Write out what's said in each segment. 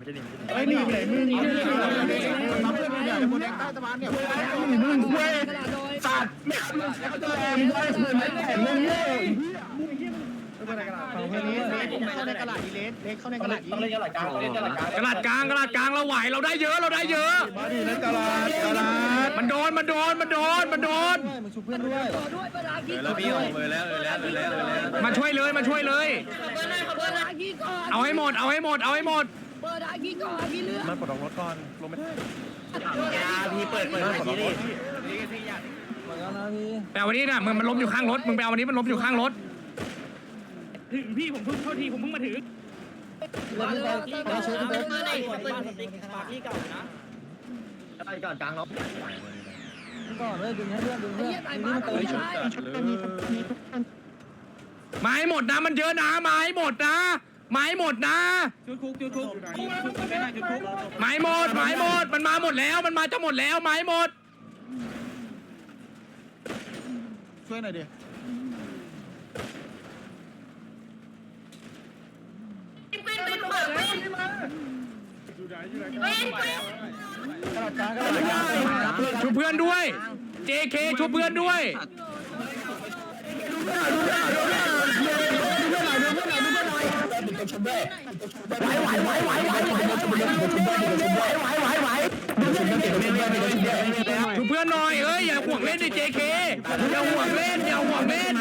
ไอ้นี่ไหนมึงนี่ทำเพื่อนเนี่ยโมเดลใต้สะพานเนี่ยมึงเว้ยสัตว์ไม่ทำแล้วจะแรงด้วยเหมือนแต่มึงเว้ยฝั่งเพื่อนนี้เข้าในกระดาษอีเลสเล็กเข้าในกระดาษอีเล่นกระดาษกลางกระดาษกลางกระดาษกลางเราไหวเราได้เยอะเราได้เยอะมาดิในกระดาษกระดาษมันโดนมันโดนมันโดนมันโดนแล้วยเพี่ออกมือแล้วเลยแล้วเลยแล้วเลยแล้วมาช่วยเลยมาช่วยเลย เอาให้หมดเอาให้หมดเอาให้หมด มันปลดล็อกรถก่อนลงไม่ได้พี่เปิดเปิดไปทีดิแต่วันนี้น่ะมึงมันล้มอยู่ข้างรถมึงไปเอาวันนี้มันล้มอยู่ข้างรถถึงพี่ผมเพิ่งเท่าทีผมเพิ่งมาถึงกระดาษกลางเนาะไม้หมดนะมันเยอะนะไม้หมดนะ ไม้หมดนะ จุดคุกจุดคุกไม่น่าจุดคุกไม้หมดไม้หมดมันมาหมดแล้วมันมาจะหมดแล้วไม้หมด ช่วยหน่อยดิช่วยเพื่อนด้วย JK ช่วยเพื่อนด้วย ช่วยเพื่อนหน่อยเอ้ยอย่าห่วงเล่นดิ JK อย่าห่วงเล่นอย่าห่วงเล่น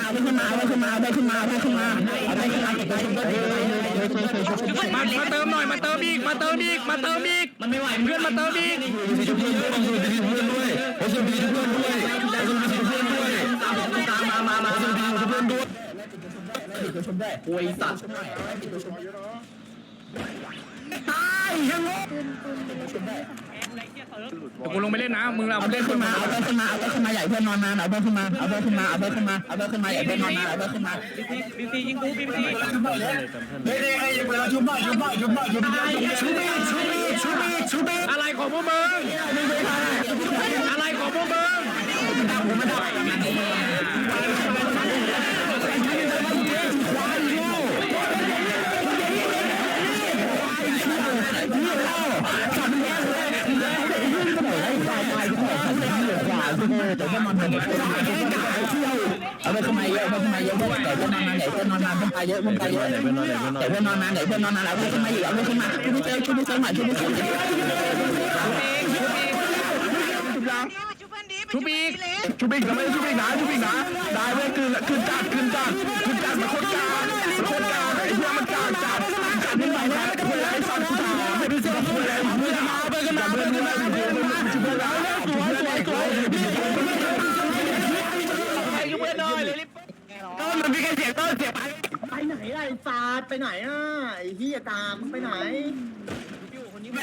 มามาเติมหน่อยมาเติมอีกมาเติมอีกมาเติมอีกมันไม่ไหวเพื่อนมาเติมอีกเดี๋ยว ปิดตัวชนได้โวยสัตว์ชนได้ปิดตัวชนตายฮัลโหลปิดตัวชนได้เดี๋ยวกูลงไปเล่นนะ มึงเราเล่นขึ้นมาเอาเพื่อนขึ้นมาเอาเพื่อนขึ้นมาใหญ่เพื่อนนอนนานเอาเพื่อนขึ้นมาเอาเพื่อนขึ้นมาเอาเพื่อนขึ้นมาเอาเพื่อนขึ้นมาใหญ่เพื่อนนอนนานเอาเพื่อนขึ้นมาบีซียิงกูบีซีเฮ้ยเฮ้ยเวลาชุบหน่ชุบหน่ชุบหน่ชุบหน่ชุบอีกชุบอีกชุบอีกชุบอีกอะไรของพวกมึงอะไรของพวกมึงเดี๋ยวเพื่อนนอนนาดี๋ ยวเพื่อนนอนนานเที่ยวเอาเพื่อนขึ้นมาเยอะเพื่อนขึ้นมเยอะเพื่อนเดี๋ยวเพื่อนนอนนานเดี๋ยวเพื่อนนอนนานเพื่อนตายเยอะเพื่อนตายเยอะเดี๋ยวเพื่อนนอนเดี๋ยวเพื่อนนอนนานเดี๋ยวเพื่อนนอนนานเอาเพื่อนขึ้นมาอีกเอาเพื่อนขึ้นมาชุบพี่เจชุบพี่เจหน่อยชุบพี่เจหน่อยชุบอีกชุบอีกนะไม่ชุบอีกนะชุบอีกนะได้เว้ยคืนคืนจัดคืนจัดคืนจัดมันคนกลางมันคนก ไปไหนอะไอ้เหี้ยตามไปไหน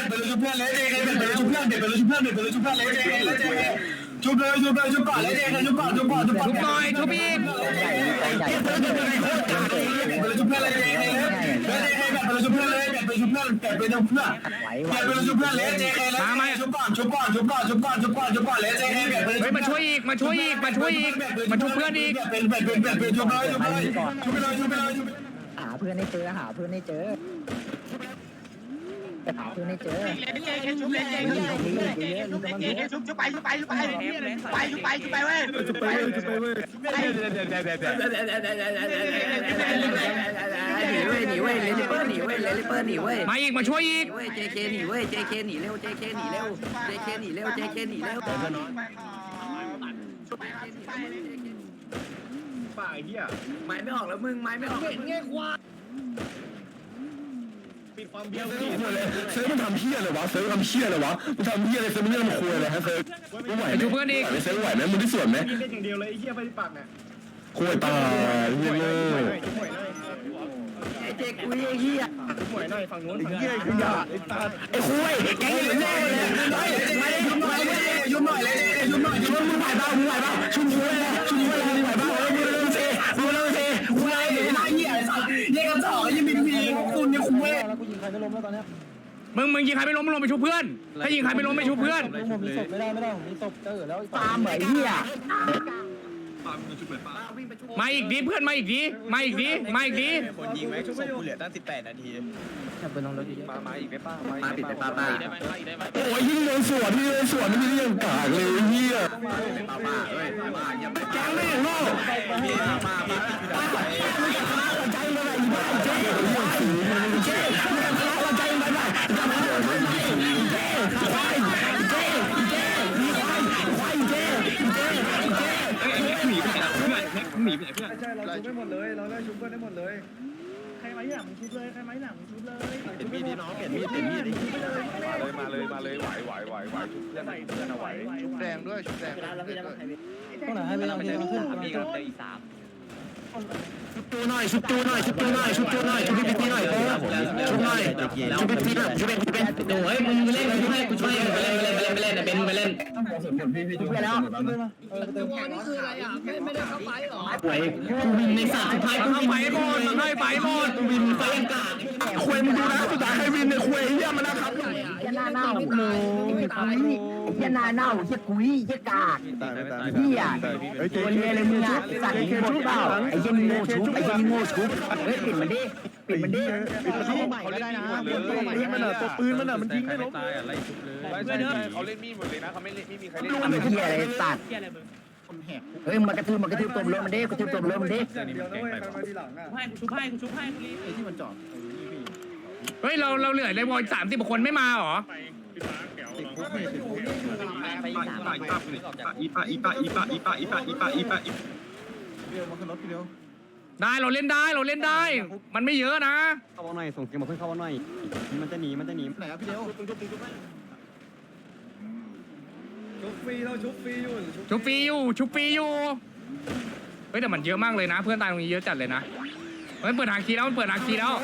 เปิดชุบเพื่อนเลยเด็กเปิดชุบเพื่อนเด็กเปิดชุบเพื่อนเด็กเปิดชุบเพื่อนเลยเด็กชุบเลยชุบเลยชุบก่อนเลยเด็กชุบก่อนชุบก่อนชุบก่อนชุบหน่อยชุบอีกเปิดชุบเพื่อนเลยเปิดชุบเพื่อนเลยเด็กเปิดชุบเพื่อนเลยเปิดชุบเพื่อนเปิดเป็นชุบเพื่อนเปิดชุบเพื่อนเลยเด็กชุบก่อนชุบก่อนชุบก่อนชุบก่อนชุบก่อนชุบก่อนเลยเด็กเฮ้ยมาช่วยอีกมาช่วยอีกมาช่วยอีกมาชุบเพื่อนอีกเป็นเป็นเป็นเป็นเป็นชุบเลยชุบเลยชุบไปเลยชุบไปเลยชุบหา เพื่อนให้เจอหาเพื่อนให้เจอหาเพื่อนให้เจอชุบเลยชุบเลยชุบชุบไปชุบไปชุบไปไปชุบไปชุบไปเว้ยชุบไปชุบไปเว้ยหนีเว้ยหนีเว้ยเลลิเปอร์หนีเว้ยเลลิเปอร์หนีเว้ยมาอีกมาช่วยอีกเว้ย JK หนีเว้ย JK หนีเร็ว JK หนีเร็ว JK หนีเร็ว JK หนีเร็วป่าไอ้เหี้ยไม้ไม่ออกแล้วมึงไม้ไม่ออกปิดความเบี้ยวเลยเซิร์ฟมันทำเหี้ยเลยวะเซิร์ฟทำเหี้ยเลยวะมันทำเหี้ยอะไรเซิร์ฟมันเรื่องมันคุยอะไรฮะเซิร์ฟไม่ไหวไปชุบเพื่อนอีกเซิร์ฟไหวไหมมึงที่ส่วนไหมเล่นอย่างเดียวเลยไอ้เหี้ยไปปากเนี่ยคุยตายเหี้ยเลยไอ้เจ๊กุยไอ้เหี้ยหวยหน่อยฝั่งนู้นเหี้ยขยะไอ้ตาไอ้คุยแกงอยู่แน่เลยไม่ได้ยุ่งหน่อยเลยยุ่งหน่อยเลยยุ่งหน่อยยุ่งมึงไหวเปล่ามึงไหวเปล่าชุ่มหัวเลยชุ่มหัวเลยมึงไหวเปล่ามึง มึงมึงยิงใครไม่ล้มมึงลงไปชุบเพื่อน ถ้ายิงใครไม่ล้มไม่ชุบเพื่อนตามเหมือนเหี้ย มาอีกดิเพื่อนมาอีกดิมาอีกดิมาอีกดิคนยิงไหมศพกูเหลือตั้ง18 นาทีมา มาอีกได้ป่ะมาปิดไปป้าป้าโอ้ยยิ่งเดินสวนยิ่งเดินสวนนี่ยังกากเลยเฮียป้าเอ้ยป้าอย่าไปแกงไม่อย่างโง่ป้าป้าใจเลยไอ้บ้าเจ๊เจ๊มึงทะเลาะใจไปไปทำไมเจ๊ควายเจ๊เจ๊มีควายควายเจ๊เจ๊เจ๊ หนีไปไหนเพื่อน หนีไปไหนเพื่อนใช่เราชุบได้หมดเลย เราได้ชุบเพื่อนได้หมดเลย ใครมาที่หลังมึงชุบเลยใครมาที่หลังมึงชุบเลยเปลี่ยนมีดดิน้องเปลี่ยนมีดเปลี่ยนมีดดิมาเลยมาเลยมาเลยไหวไหวไหวไหวชุบเพื่อนเพื่อนเอาไหวชุบแดงด้วยชุบแดงด้วยต้องไหนให้ไปเอาที่มาขึ้นมีกันเลยอีสามชุบตัวหน่อยชุบตัวหน่อยชุบตัวหน่อยชุบตัวหน่อยชุบพี่พี่หน่อยโอ้ชุบหน่อยชุบพี่พี่หน่อยชุบเป็นชุบเป็นโอ้ยมึงเล่นกูให้กูช่วยไปเล่นไปเล่นไปเล่นไปเล่นไปเล่น ไปแล้วนี่คืออะไรอะไม่ไม่ได้เข้าไปหรอป่วยกูวินในสัตว์สุดท้ายมันเข้าไปหมดมันเข้ไปหมดกูวินไฟยังกาดควยมึงดูนะสุดท้ายให้วินในควยเฮียมันนะครับ ยันหน้าเน่ามึงไม่ตายยันหน้าเน่าเชี่ยกุยเชี่ยกากตายไม่ตายเฮียตัวเฮียเลยมึงอะสัตว์ชุบเปล่าไอ้เหี้ยโง่ชุบไอ้เหี้ยโง่ชุบเฮ้ยปิดมันดิปิดมันดิเขาเล่นมีดหมดเลยตัวปืนมันอะตัวปืนมันอะมันยิงไม่ล้มตายอะไรชุบเลยไม่ใช่เขาเล่นมีดหมดเลยนะเขาไม่เล่นไม่มีใครเล่นทำเฮียอะไรสัตว์เฮ้ยมากระทืบมากระทืบตัวรถมันดิกระทืบตัวรถมันดิเดียวนะเว้ยใครมาทีหลังอะเฮ้ยเราเราเหลือในวอลสามสิบคนไม่มาหรอไปอีสามอีปะอีปะอีปะอีปะอีปะอีปะอีปะอีปะได้เราเล่นได้เราเล่นได้ มันไม่เยอะนะเข้ามาหน่อยส่งเสียงมาเพื่อนเข้ามาหน่อยมันจะหนีมันจะหนีไหนครับพี่เดียวชุบฟรีเราชุบฟรีอยู่ชุบฟรีอยู่ชุบฟรีอยู่เฮ้ยแต่มันเยอะมากเลยนะ เพื่อนตายตรงนี้เยอะจัดเลยนะมันเปิดหางคีแล้วมันเปิดหางคีแล้วอ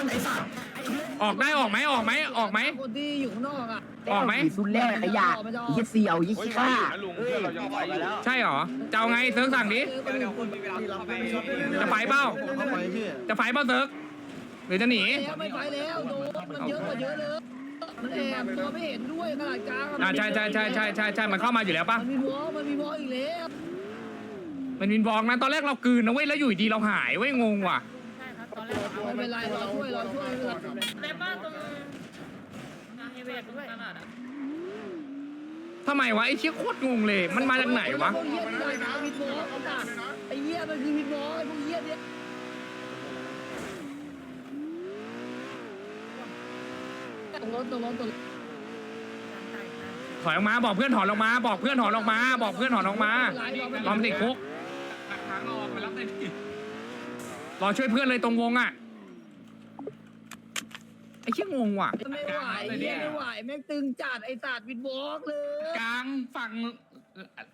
อกได้ออกไหมออกไหมออกไหมคนที่อยู่ข้างนอกอะออกไหมสุดแรกขยะยี่เสียวยี่ข้าลุงเพื่อนเรายังไหวอยู่แล้วใช่เหรอจะเอาไงเซิร์ฟสั่งดิจะไฟเป้าเข้าไปพี่จะไฟเป้าเซิร์ฟหรือจะหนีแล้วไม่ไปแล้วโดนมันเยอะกว่าเยอะเลยมันแอบตัวไม่เห็นด้วยขนาดกลางอ่าใช่ใช่ใช่ใช่ใช่ใช่มันเข้ามาอยู่แล้วปะมันมีวอลมันมีวอลอีกแล้วมันวินบอกนะตอนแรกเรากลืนนะเว้ยแล้วอยู่ดีเราหายเว้ยงงว่ะ ไม่เป็นไรเราช่วยเราช่วยไม่เป็นไรในบ้านตรงเฮเวทด้วยทำไมวะไอ้เชี่ยโคตรงงเลย มันมาจากไหนวะ พวกเหี้ยนี่เลยนะวินวอไอ้เหี้ยมันคือวินวอไอ้พวกเหี้ยเนี่ยตรงรถตรงรถตรงรถถอยออกมาบอกเพื่อนถอนออกมา บอกเพื่อนถอนออกมา บอกเพื่อนถอนออกมารอมติดคุกรอช่วยเพื่อนเลยตรงวงอะ เชี่ยงงว่ะไม่ไหวเหี้ยไม่ไหวแม่งตึงจัดไอ้สัตว์วินวอลเลยกลางฝั่ง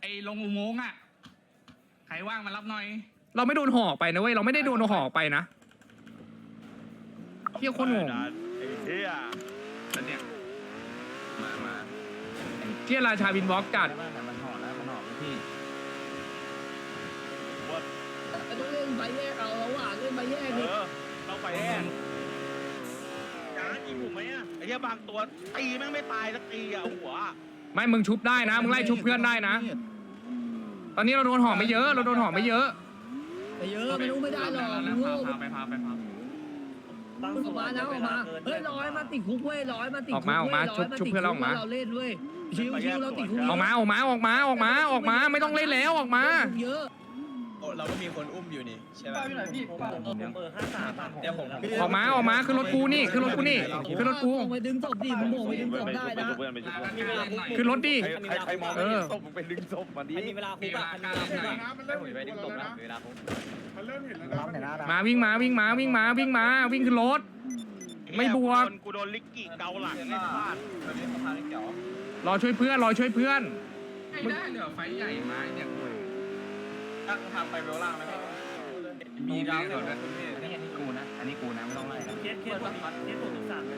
ไอ้ลงอุโมงค์อะใครว่างมารับหน่อยเราไม่โดนห่อไปนะเว้ยเราไม่ได้โดนห่อไปนะเที่ยโคนงงไอ้เหี้ยแล้วเนี่ยมามาเที่ยราชาวินวอล์กจัดมันห่อแล้วมันห่อพี่ต้องเล่นใบแยกเอาแล้วว่ะเล่นใบแยกเอดิอเราไปแอนจานยิงผมไหมอะไอ้ เหี้ยบางตัวตีแม่งไม่ตายสักทีอะหัวไม่มึงชุบได้นะมึงไล่ชุบเพื่อนได้นะ ตอนนี้เราโดนห่อไม่เยอะ เราโดนห่อไม่เยอะ ไปเยอะไม่รู้ไม่ได้หรอกมึงโง่ไปพาไปพามึงออกมานะออกมาเฮ้ยร้อยมาติดคุกเว้ยร้อยมาติดอคุอกมาออกมาว้ยร้ยชุบๆเพื่อนเราออกมา เราเล่นเว้ยชิวชิวเราติดคุกออกมาออกมาออกมาออกมาออกมาไม่ต้องเล่นแล้วออกมา เยอะ เราก็มีคนอุ้มอยู่นี่ใช่ป่ะเดี๋ยวผมออกมาออกมาขึ้นรถกูนี่ขึ้นรถกูนี่ขึ้นรถกูโงไปดึงศพดิมึงโมงไปดึงศพได้นะขึ้นรถดิใครใครมองไม่เห็นศพมึงไปดึงศพมาดิมีเวลาคุกอะไปดึงตกนะเวลาคุกมาวิ่งมาวิ่งมาวิ่งมาวิ่งมาวิ่งขึ้นรถไม่บวกกูโดนลิกกี้เกาหลังไอ้พลาดรอช่วยเพื่อนรอช่วยเพื่อนได้เหลือไฟใหญ่ไม้เนี่ย ทางไปเวลล่างนะมีดาวเดี๋ยวนะไม่ใช่ที่กูนะ อันนี้กูนะไม่ต้องไล่เคสเคสเคสตัวสิบสามนาที